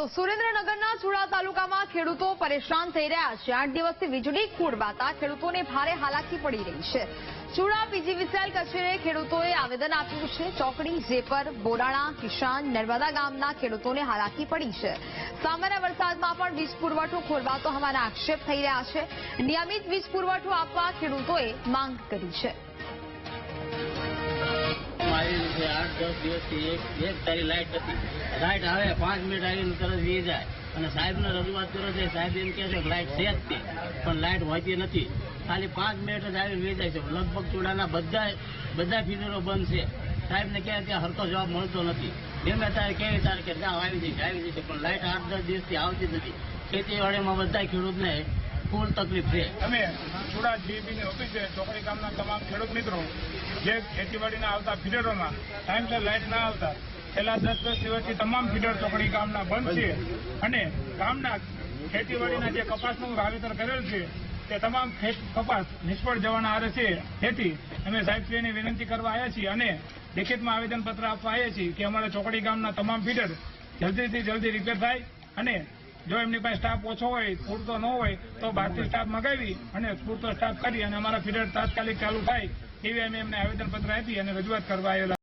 તો સુરેન્દ્રનગરના ચુડા તાલુકામાં ખેડૂતો પરેશાન થઈ રહ્યા છે. આઠ દિવસથી વીજળી ખોડવાતા ખેડૂતોને ભારે હાલાકી પડી રહી છે. ચુડા પીજીવીસીએલ કચેરીએ ખેડૂતોએ આવેદન આપ્યું છે. ચોકડી, જેપર બોરાણા કિશાન નર્મદા ગામના ખેડૂતોને હાલાકી પડી છે. સામાન્ય વરસાદમાં પણ વીજ પુરવઠો ખોરવાતો હોવાના આક્ષેપ થઈ રહ્યા છે. નિયમિત વીજ પુરવઠો આપવા ખેડૂતોએ માંગ કરી છે. દસ દિવસથી એક એક તારી લાઇટ નથી લાઇટ આવે, પાંચ મિનિટ આવીને તરત વી જાય. અને સાહેબને રજૂઆત કરો છે, સાહેબ એમ કહે છે લાઇટ છે જ તે, પણ લાઇટ હોતી નથી. ખાલી પાંચ મિનિટ જ આવીને વી જાય છે. લગભગ ચૂડાના બધા બધા ફિનરો બંધ છે. સાહેબને કહે ત્યાં હરતો જવાબ મળતો નથી. ગમે તારે કેવી તારે કે જાઓ, આવી જશે આવી જશે પણ લાઇટ આઠ દસ દિવસથી આવતી નથી. ખેતીવાડીમાં બધા ખેડૂતને ફૂલ તકલીફ છે. અમે ચુડા જીબીની ઓફિસે ચોકડી ગામના તમામ ખેડૂત મિત્રો જે ખેતીવાડીના આવતા ફીડરોમાં ટાઈમસર લાઇટ ના આવતા, છેલ્લા દસ દસ દિવસથી તમામ ફીડર ચોકડી ગામના બંધ છે. અને ગામના ખેતીવાડીના જે કપાસનું વાવેતર કરેલ છે, તે તમામ કપાસ નિષ્ફળ જવાના આરે છે. તેથી અમે સાહેબશ્રીની વિનંતી કરવા આવ્યા છીએ અને લિખિતમાં આવેદનપત્ર આપવા આવ્યા છીએ કે અમારા ચોકડી ગામના તમામ ફીડર જલ્દીથી જલ્દી રિપેર થાય અને જો એમની પાસે સ્ટાફ ઓછો હોય, પૂરતો ન હોય, તો બહારથી સ્ટાફ મગાવી અને પૂરતો સ્ટાફ કરી અને અમારા પીરિયડ તાત્કાલિક ચાલુ થાય, એવી અમે એમને આવેદનપત્ર આપી અને રજૂઆત કરવા આવેલા.